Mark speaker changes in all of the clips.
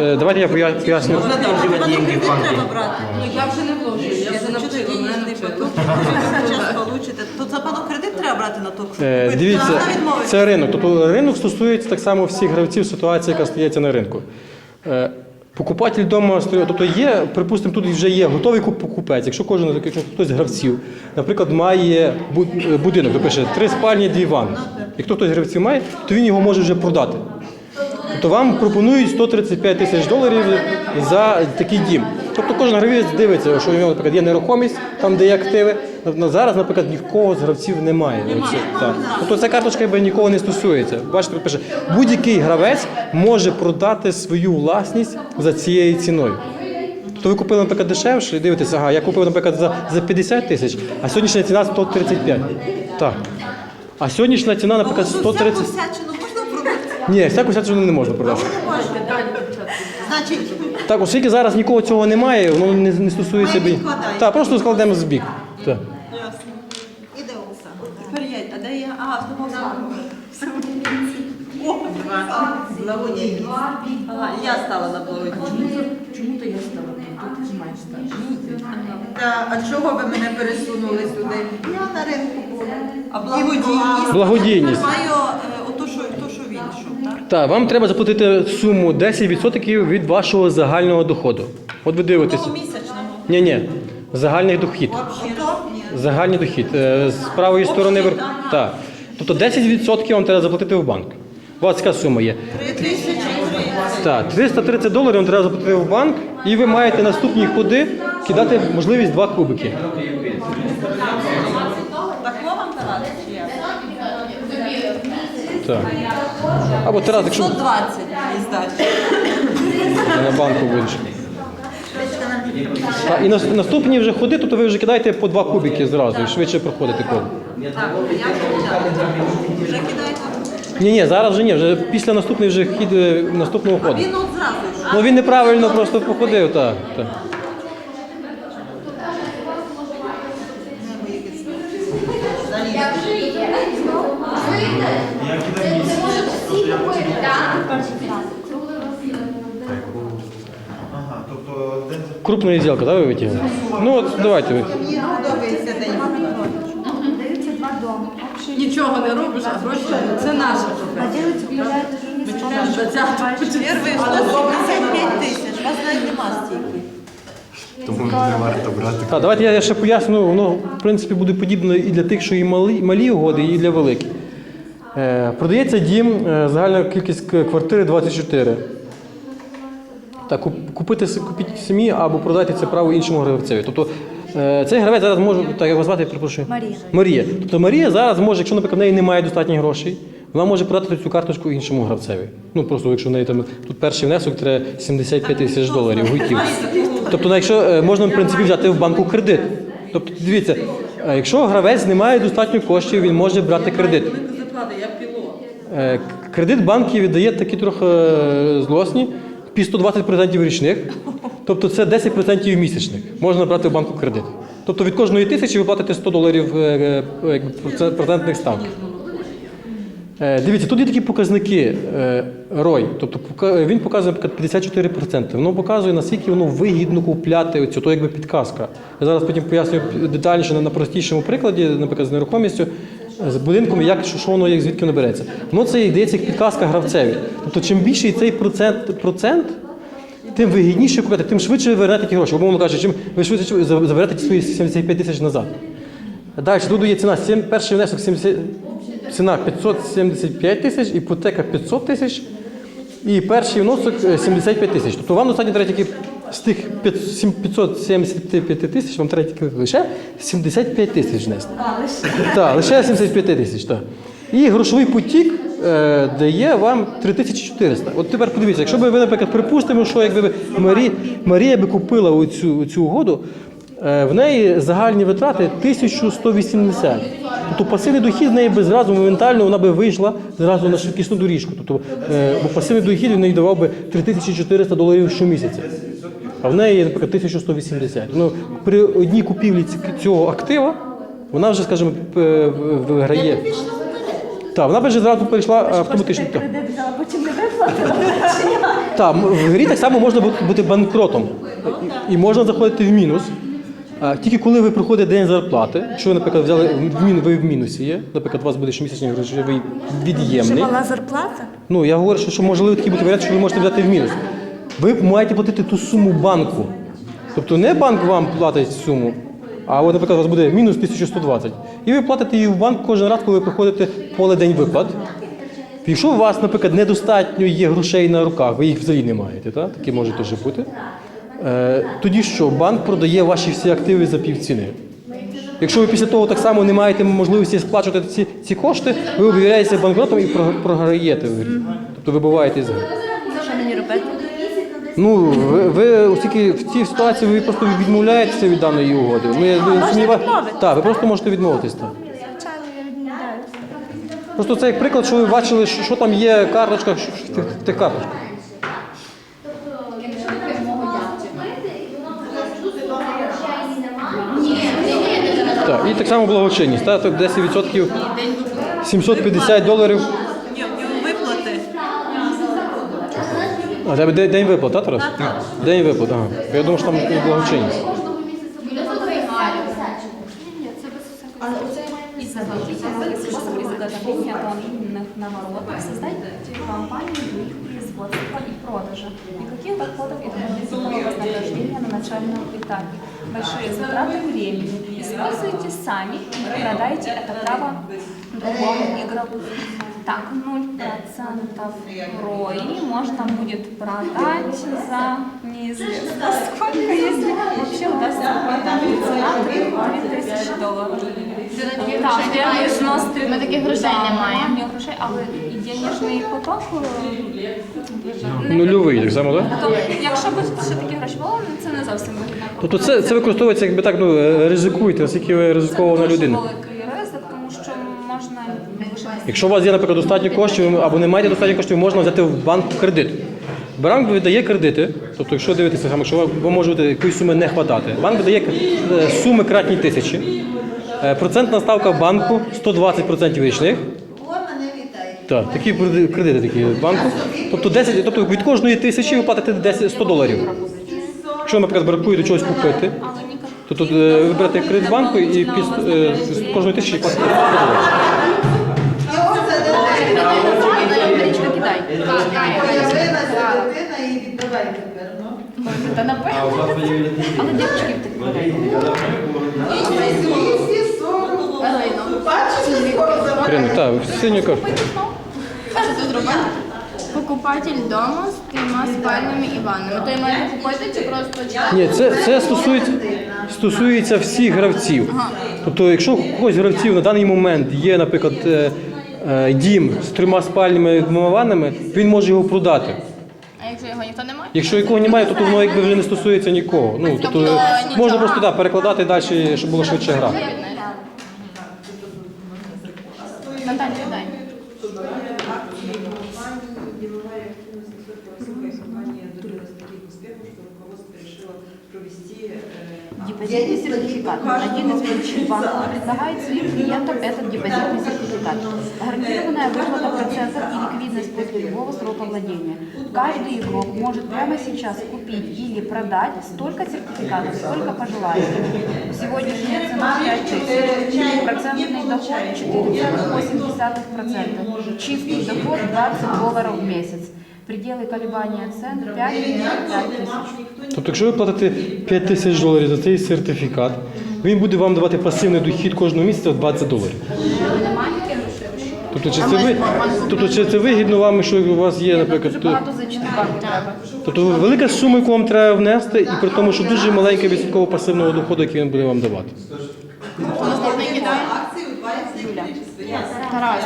Speaker 1: Е, Давайте я поя- поясню.
Speaker 2: Можна одержувати деньги в банки?
Speaker 3: Треба брати.
Speaker 4: Ну я вже не вложу, я вже навчила, мене навчила.
Speaker 3: Зараз получите. Це пану кредит треба брати на то. щоб
Speaker 1: Е,
Speaker 3: купити.
Speaker 1: Дивіться,
Speaker 3: відмовиться.
Speaker 1: це ринок. Тобто ринок стосується так само всіх гравців ситуації, яка стається на ринку. Е, Покупатель вдома стоїть, тобто є, припустимо, тут вже є готовий куп- покупець. Якщо кожен, якщо хтось з гравців, наприклад, має е, будинок, то пише три спальні, дві ванни. Якщо хтось з гравців має, то він його може вже продати. Тобто вам пропонують 135 тисяч доларів за такий дім. Тобто кожен гравець дивиться, що у нього, наприклад, є нерухомість, там де є активи. На зараз, наприклад, нікого з гравців немає. Оце, так. Тобто ця карточка якби нікого не стосується. Бачите, тут пише, будь-який гравець може продати свою власність за цією ціною. Тобто ви купили, наприклад, дешевше і дивитеся, ага, я купив, наприклад, за, за 50 тисяч, а сьогоднішня ціна 135. Так. А сьогоднішня ціна, наприклад,
Speaker 3: Ну,
Speaker 1: 130.
Speaker 3: всяку всячину можна продати?
Speaker 1: Ні, всяку всячину не можна продати.
Speaker 3: Значить,
Speaker 1: Так, оскільки зараз нікого цього немає, воно не, не стосується
Speaker 3: Ми
Speaker 1: бі. Так, просто складемо з бік. Так.
Speaker 3: ясно. Іде Оксана. Тепер я, а де я? А, з того самого. О, благодійність. Ага, я стала на благодійність.
Speaker 4: Чому то я стала тут? Ти ж маєш.
Speaker 5: Та, а чого ви мене пересунули сюди?
Speaker 3: Я на ринку була. А благодійність?
Speaker 1: Благодійність.
Speaker 3: Маю е, ото, що, то, що він йшов, так?
Speaker 1: Так, вам треба заплатити суму 10% від вашого загального доходу. От ви дивитесь.
Speaker 3: Місячного.
Speaker 1: Ні, ні. Загальний дохід.
Speaker 3: Ото?
Speaker 1: Загальний дохід. Е, З правої сторони вер- Так. Тобто 10% вам треба заплатити в банк. У вас така сума є.
Speaker 3: Три тисячі три.
Speaker 1: Так, 330 доларів вам треба заплатити в банк, і ви маєте наступні ходи кидати можливість два кубики.
Speaker 3: Тако вам давати чи як?
Speaker 1: Так. Або Тарас, якщо
Speaker 3: 120 і здачі.
Speaker 1: на банку будеш. А, і нас- наступні вже ходи, тобто ви вже кидаєте по два кубики зразу і швидше проходите коло.
Speaker 3: Так, я Вже кидайте.
Speaker 1: Ні, ні, зараз вже ні, вже після наступний вже хід е, наступного ходу.
Speaker 3: Він от зразу йшов.
Speaker 1: Ну він неправильно просто походив, так. так.
Speaker 2: Ага, тобто день за
Speaker 1: Крупна зділка, так, ви? Ну от давайте.
Speaker 6: Даються два дома.
Speaker 4: Нічого не робиш, а гроші це наша професія.
Speaker 6: Наділиться, купляєте
Speaker 4: Ми чекаємо 20
Speaker 3: Тепер вийшло 75 тисяч. У вас навіть нема стільки.
Speaker 7: Тому не варто брати.
Speaker 1: Так, давайте я ще поясню, воно в принципі буде подібно і для тих, що і малі, малі угоди, і для великих. Е, продається дім, е, загальна кількість к- квартири 24. Так, куп- купити купіть самі або продати це право іншому гравцеві. Тобто е, цей гравець зараз може, так як вас звати, перепрошую?
Speaker 6: Марія.
Speaker 1: Марія. Тобто Марія зараз може, якщо, наприклад, в неї немає достатньо грошей, вона може продати цю карточку іншому гравцеві. Ну просто якщо в неї там тут перший внесок треба 75 тисяч доларів готів. Тобто, ну, якщо е, можна в принципі взяти в банку кредит. Тобто, дивіться, е, якщо гравець не має достатньо коштів, він може брати кредит. Кредит банки віддає такі трохи злосні, під 120% річних, тобто це 10% місячних. Можна брати в банку кредит. Тобто від кожної тисячі ви платите 100 доларів е, е, процентних ставок. Е, Дивіться, тут є такі показники ROI, тобто він показує наприклад, 54%. Воно показує, наскільки воно вигідно купляти оцю, то якби підказка. Я зараз потім поясню детальніше на, простішому прикладі, наприклад, з нерухомістю, з будинком, як що, воно як звідки воно береться. Воно це йдеться як підказка гравцеві. Тобто, чим більший цей процент, процент тим вигідніше купити, тим швидше ви вернете ті гроші. Умовно кажучи, чим ви швидше заберете ті свої 75 тисяч назад. Далі тут є ціна, перший внесок 70, ціна 575 тисяч, іпотека 500 тисяч і перший внесок е, 75 тисяч. Тобто вам достатньо треба тільки з тих 500 сім- 575 тисяч, вам треба тільки лише 75 тисяч внести. Так, лише 75 тисяч, так. І грошовий потік е, дає вам 3400. От тепер подивіться, якщо б ви, наприклад, припустимо, що якби ви- Марі, Марія би купила оцю, цю угоду, е, в неї загальні витрати 1180. Тобто пасивний дохід в неї би зразу моментально вона би вийшла зразу на швидкісну доріжку. Тобто, е, бо пасивний дохід в неї давав би 3400 доларів щомісяця. А в неї, наприклад, 1180. Ну, при одній купівлі цього актива вона вже, скажімо, виграє. Так, вона вже зразу перейшла автоматично.
Speaker 6: Кредит взяла, потім не виплатила.
Speaker 1: Так, в грі так само можна бути банкротом. І можна заходити в мінус. Тільки коли ви проходите день зарплати, якщо ви, наприклад, взяли ви в мінусі є, наприклад, у вас буде щомісячний грошовий від'ємний.
Speaker 6: Мала зарплата?
Speaker 1: Ну, я говорю, що, що можливо такий бути варіант, що ви можете взяти в мінус. Ви маєте платити ту суму банку. Тобто не банк вам платить суму, а от, наприклад, у вас буде мінус 1120. І ви платите її в банк кожен раз, коли ви приходите поле день виплат. Якщо у вас, наприклад, недостатньо є грошей на руках, ви їх взагалі не маєте, так? таке може теж бути. Е, тоді що, банк продає ваші всі активи за півціни. Якщо ви після того так само не маєте можливості сплачувати ці, ці кошти, ви об'являєтеся банкротом і програєте в грі. Тобто вибуваєте з гри.
Speaker 6: Що?
Speaker 1: Ну, ви, ви оскільки в цій ситуації ви просто відмовляєтеся від даної угоди. Ну, я
Speaker 6: можна відмовитися.
Speaker 1: Так, ви просто можете відмовитись. Так.
Speaker 6: Звичайно, я відмовляюся.
Speaker 1: Просто це як приклад, що ви бачили, що, що там є карточка що- в тих, в тих карточках. Так, і так само благочинність. Так, так 10% 750 доларів. А тебе день, день виплат, так, Тарас? Так. День виплат, ага. Я думав, що там і благочинність.
Speaker 6: Способ изготовления дополнительных наворотов создайте компанию для их производства и продажа. Никаких доходов и дополнительного вознаграждения на начальном этапе. Большие затраты времени. Используйте сами и продайте это право другому игроку. Так, 0% ROI можно будет продать за неизвестно сколько, если вообще удастся продать. Цена 3000 долларов. Так, первый взнос ти-
Speaker 4: Ми таких грошей
Speaker 6: Да,
Speaker 4: не маємо.
Speaker 6: Ні грошей, але і денежний поток. е,
Speaker 1: Нульовий, так само, так?
Speaker 6: Якщо б ще такі гроші було, це не зовсім вигідно.
Speaker 1: Тобто це, це використовується, якби так, ну, е, ризикуєте, наскільки ви ризикована
Speaker 6: Дуже
Speaker 1: людина.
Speaker 6: великий ризик, тому що можна лише
Speaker 1: Якщо у вас є, наприклад, достатньо коштів або не маєте достатньо коштів, можна взяти в банку кредит. Банк видає кредити, тобто, якщо дивитися якщо вам може бути якоїсь суми не вистачати, банк видає е, суми кратні тисячі. Е, Процентна ставка банку 120% річних. Так, такі кредити такі банку. Тобто 10, тобто від кожної тисячі ви платите 10 100 доларів. Якщо, наприклад, бракує до чогось купити, то тут е, ви берете кредит банку і під, з кожної тисячі платите 100 доларів.
Speaker 5: Його це дитина.
Speaker 6: Річка кидай.
Speaker 5: З'явилася дитина і віддавай тепер. ну.
Speaker 6: Та напевно. Але дівчатки так
Speaker 5: Всі сорок. Бачите, скоро.
Speaker 1: Ірина, так, синю.
Speaker 4: А? Покупатель вдома з трьома спальнями і ваннами. То я маю купити чи просто чекати?
Speaker 1: Ні, це, це стосується, стосується всіх гравців. Тобто, якщо у когось з гравців на даний момент є, наприклад, е, е, дім з трьома спальнями і двома ваннами, він може його продати.
Speaker 4: А якщо його ніхто не?
Speaker 1: Якщо якого немає, то воно якби вже не стосується нікого. Ну, тобто,
Speaker 4: Тобто
Speaker 1: можна просто да, перекладати далі, щоб було швидше гра.
Speaker 4: Наталя, дай.
Speaker 6: Депозитный сертификат. Один из ведущих банков предлагает своим клиентам этот депозитный сертификат. Гарантированная выплата процентов и ликвидность после любого срока владения. Каждый игрок может прямо сейчас купить или продать столько сертификатов, сколько пожелает. Сегодняшняя цена 5 тысяч. Процентный доход 4,8%. Чистый доход 20 долларов в месяц. Пределы колебания цен 5 тысяч.
Speaker 1: Тобто, якщо ви платите 5 тисяч доларів за цей сертифікат, він буде вам давати пасивний дохід кожного місяця 20 доларів. Тобто, чи це, ви, тобто, чи це вигідно вам, що у вас є, наприклад,
Speaker 6: Дуже
Speaker 1: то-
Speaker 6: багато банк треба.
Speaker 1: тобто велика сума, яку вам треба внести, і при тому, що дуже маленька відсотково пасивного доходу, який він буде вам давати.
Speaker 4: Наступний кидає. Тарас.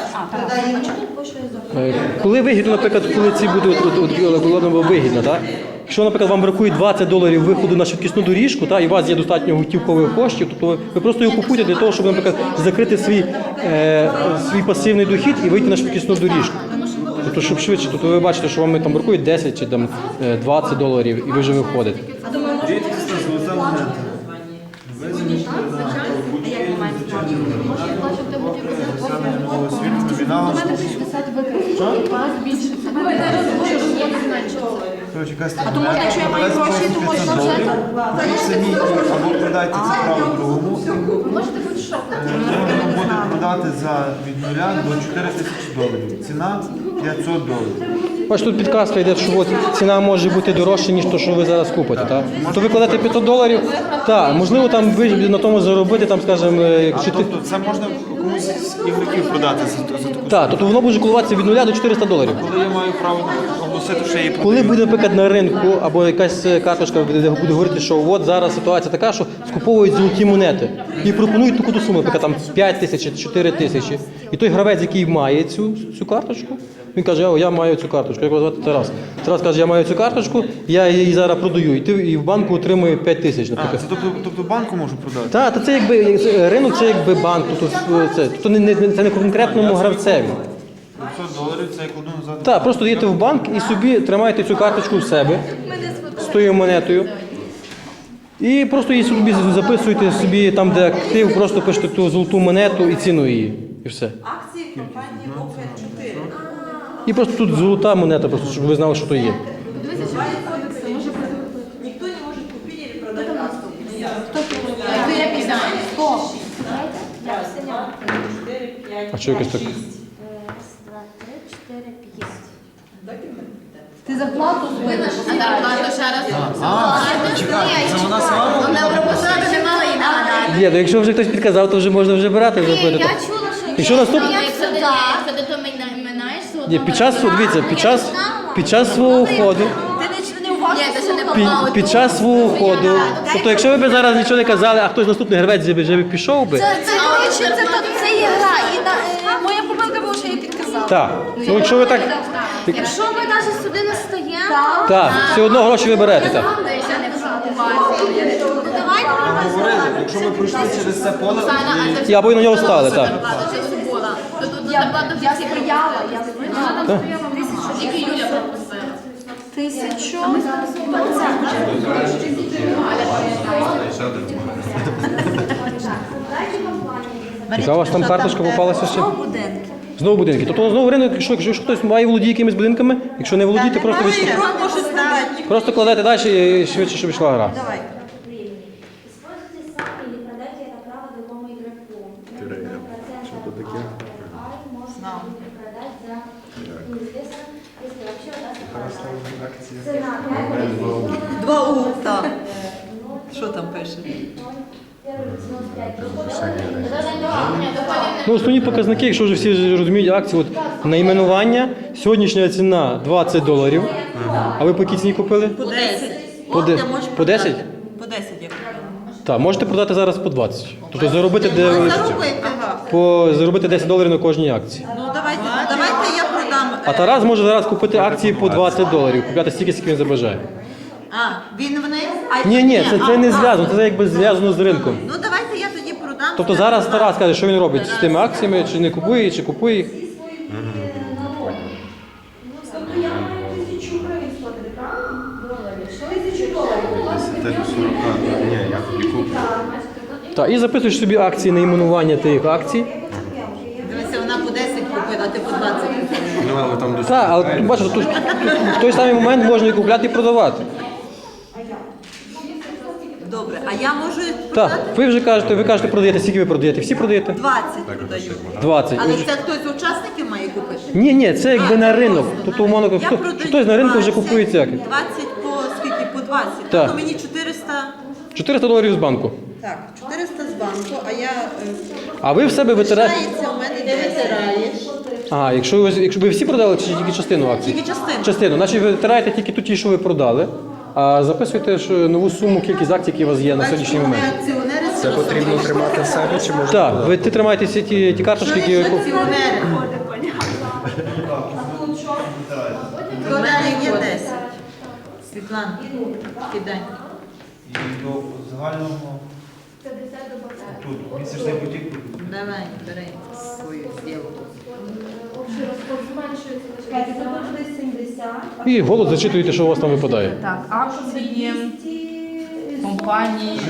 Speaker 6: А.
Speaker 1: Е, Коли вигідно, наприклад, коли ці буде от, от, от, ладно, вигідно, так? Якщо, наприклад, вам бракує 20 доларів виходу на швидкісну доріжку, та, і у вас є достатньо готівкових коштів, тобто ви, просто його купуєте для того, щоб, наприклад, закрити свій, е, свій пасивний дохід і вийти на швидкісну доріжку. Тобто, щоб швидше, тобто ви бачите, що вам там бракує 10 чи там, е, 20 доларів, і ви вже виходите.
Speaker 7: Золота
Speaker 4: Може.
Speaker 7: Коротше, якась
Speaker 3: А то можна, якщо я маю гроші, то можна вже
Speaker 7: або продайте це право другому.
Speaker 4: Можете бути
Speaker 7: Можна буде продати за від нуля до 4 тисячі доларів. Ціна 500 доларів.
Speaker 1: Бачите, тут підказка йде, що от ціна може бути дорожча, ніж то, що ви зараз купите. Так? То ви кладете 500 доларів, так, можливо, там ви на тому заробити, там, скажімо, е,
Speaker 7: А
Speaker 1: чи ти...
Speaker 7: тобто це можна комусь з ігроків продати за, за таку
Speaker 1: Так, тобто воно може коливатися від 0 до 400 доларів.
Speaker 7: Коли я маю право оголосити, що я її
Speaker 1: Коли буде, наприклад, на ринку або якась е, карточка де буде говорити, що от зараз ситуація така, що скуповують золоті монети і пропонують таку суму, наприклад, там 5 тисяч, 4 тисячі. І той гравець, який має цю, цю карточку, він каже, о, я маю цю карточку. Як його звати Тарас. Тарас каже, я маю цю карточку, я її зараз продаю. І ти і в банку отримує 5 тисяч,
Speaker 7: А, це тобто, тобто банку можу продати?
Speaker 1: Так, то це якби е, ринок, це якби банк, тобто це, тобто не, не, це не конкретному гравцеві.
Speaker 7: 500 доларів це я кладу назад.
Speaker 1: Так, просто йдете в банк і собі тримаєте цю карточку в себе з тою монетою. І просто її собі записуєте собі там, де актив, просто пишете ту золоту монету і ціну її. І все.
Speaker 3: акції компанії ОК4.
Speaker 1: І просто тут золота монета, просто щоб ви знали, що то є.
Speaker 3: Ніхто не може купити і продати акції.
Speaker 4: То я пізна. Стоп.
Speaker 3: Чотири, п'ять,
Speaker 1: А що якось так?
Speaker 6: Раз, два, три, чотири, п'ять.
Speaker 4: Ти зарплату збила. А зарплату ще раз.
Speaker 7: А, чекай, це вона сама?
Speaker 4: Вона прописати не мала і надати.
Speaker 1: Є, то якщо вже хтось підказав, то вже можна вже брати. Вже
Speaker 6: Я чула, що
Speaker 1: І що наступне?
Speaker 4: Якщо ти якщо ти то минаєш, то
Speaker 1: Ні, під час, дивіться, під час, під час свого ходу, під, під час свого ходу, тобто якщо ви б зараз нічого не казали, а хтось наступний гравець вже б- вже пішов би,
Speaker 6: Це, це, це, то- це є гра. І на, е, моя помилка була, що я підказала.
Speaker 1: так. Ну, якщо ви так,
Speaker 6: Якщо ви навіть сюди не стаємо,
Speaker 1: так, все одно гроші ви берете, так.
Speaker 7: Говорили, якщо ми пройшли через це поле,
Speaker 1: І або на нього стали, так.
Speaker 4: Вже була.
Speaker 6: Я,
Speaker 4: зарплату
Speaker 6: я
Speaker 4: всі
Speaker 6: стояла, я стояла.
Speaker 4: Тільки Юля пропустила.
Speaker 6: Тисячу.
Speaker 1: Яка у вас там карточка попалася ще?
Speaker 3: будинки.
Speaker 1: Знову будинки. Тобто знову ринок, якщо, якщо хтось має володіє якимись будинками, якщо не володієте, просто ви просто кладете далі і швидше, щоб йшла гра.
Speaker 3: Давай.
Speaker 1: Ну, основні показники, якщо вже всі розуміють акції, от найменування, сьогоднішня ціна 20 доларів. А ви по якій ціні купили?
Speaker 3: По 10.
Speaker 1: По де- по 10?
Speaker 3: По 10 я купила.
Speaker 1: Так, можете продати зараз по 20. Тобто заробити, де,
Speaker 3: Заробити.
Speaker 1: По, заробити 10 доларів на кожній акції.
Speaker 3: Ну давайте, давайте я продам.
Speaker 1: А
Speaker 3: е,
Speaker 1: Тарас може зараз купити акції по 20 доларів, купляти стільки, скільки він забажає.
Speaker 3: А,
Speaker 1: Ні, ні, це, це
Speaker 3: а,
Speaker 1: не
Speaker 3: а.
Speaker 1: зв'язано, це якби зв'язано з ринком.
Speaker 3: Ну давайте я тоді продам.
Speaker 1: Тобто зараз Тарас каже, що він робить з тими акціями, чи не купує, чи купує їх.
Speaker 6: Тобто я маю тисячу гривень сплатити, правильно? Тисячу доларів.
Speaker 7: Це до 40. Ні, я куплю.
Speaker 1: Так, і записуєш собі акції, найменування тих акцій.
Speaker 3: Дивися, вона по 10 купила, а ти по 20 купила.
Speaker 7: Ну, але там до
Speaker 1: Так, але тут тут, в той самий момент можна і купляти, і продавати.
Speaker 3: А я можу
Speaker 1: Так, ви вже кажете, ви кажете, продаєте, скільки ви продаєте? Всі продаєте?
Speaker 3: 20 продаю.
Speaker 1: 20.
Speaker 3: Але це хтось з учасників має купити?
Speaker 1: Ні, ні, це якби на ринок. Тобто, умовно,
Speaker 3: Я
Speaker 1: хто,
Speaker 3: продаю
Speaker 1: хтось на ринку вже
Speaker 3: 20,
Speaker 1: купує ці акції.
Speaker 3: 20 по скільки? По 20.
Speaker 1: Так.
Speaker 3: Тобто мені 400.
Speaker 1: 400 доларів з банку.
Speaker 3: Так, 400 з банку, а я
Speaker 1: А ви в себе витираєте.
Speaker 3: лишається у мене де витираєш.
Speaker 1: А, якщо ви, якщо ви всі продали, чи тільки частину акцій?
Speaker 3: Тільки частину.
Speaker 1: Частину. Значить, ви витираєте тільки ті, що ви продали, а записуєте ж нову суму, кількість акцій, які у вас є на сьогоднішній момент.
Speaker 2: Це потрібно тримати в себе чи можна?
Speaker 1: Так, ви ти тримаєте всі ті, ті карточки, які ви купили.
Speaker 3: Є 10. Світлана, кидай.
Speaker 7: І до загального тут місячний потік.
Speaker 3: Давай, бери свою зділку.
Speaker 6: Общий розход зменшується. Чекайте, це буде 70.
Speaker 1: І голос зачитуєте, що у вас там випадає.
Speaker 4: Так, акції компанії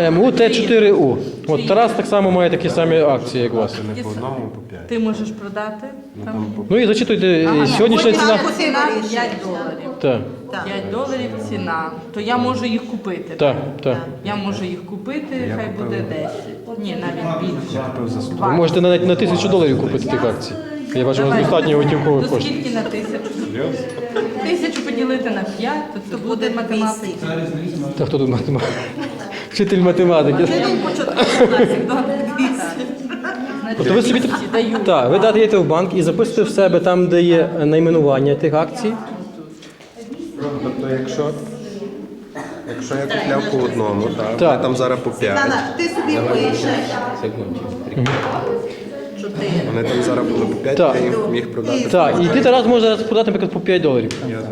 Speaker 4: М.
Speaker 1: МУ Т4У. От Тарас так само має такі самі акції, як у вас.
Speaker 2: Не по одному, по п'ять.
Speaker 8: Ти можеш продати там
Speaker 1: Ну і зачитуйте е, сьогоднішня ціна.
Speaker 8: ціна 5 доларів.
Speaker 1: Так,
Speaker 8: 5 доларів ціна. То я можу їх купити.
Speaker 1: так, так.
Speaker 8: Я можу їх купити, хай буде 10. Ні, навіть більше.
Speaker 2: Купив за 100.
Speaker 1: Ви можете навіть на тисячу доларів купити тих акцій. Я бачу, у вас достатньо готівкових
Speaker 8: То
Speaker 1: коштів.
Speaker 8: скільки на тисячу? Тисячу поділити на 5, то це буде математика.
Speaker 1: Та хто тут математик? Вчитель математики. Тобто ви собі так-
Speaker 8: даю.
Speaker 1: так, ви даєте в банк і записуєте в себе там, де є найменування тих акцій.
Speaker 2: Тобто, якщо, якщо я купляв по одному, так,
Speaker 1: Так.
Speaker 2: там зараз по п'ять.
Speaker 5: Дана, ти собі пишеш.
Speaker 2: Вони там зараз були по п'ять,
Speaker 1: Так.
Speaker 2: я їм міг продати.
Speaker 1: Так, і ти зараз можеш зараз продати, наприклад, по 5 доларів.
Speaker 2: Я зараз.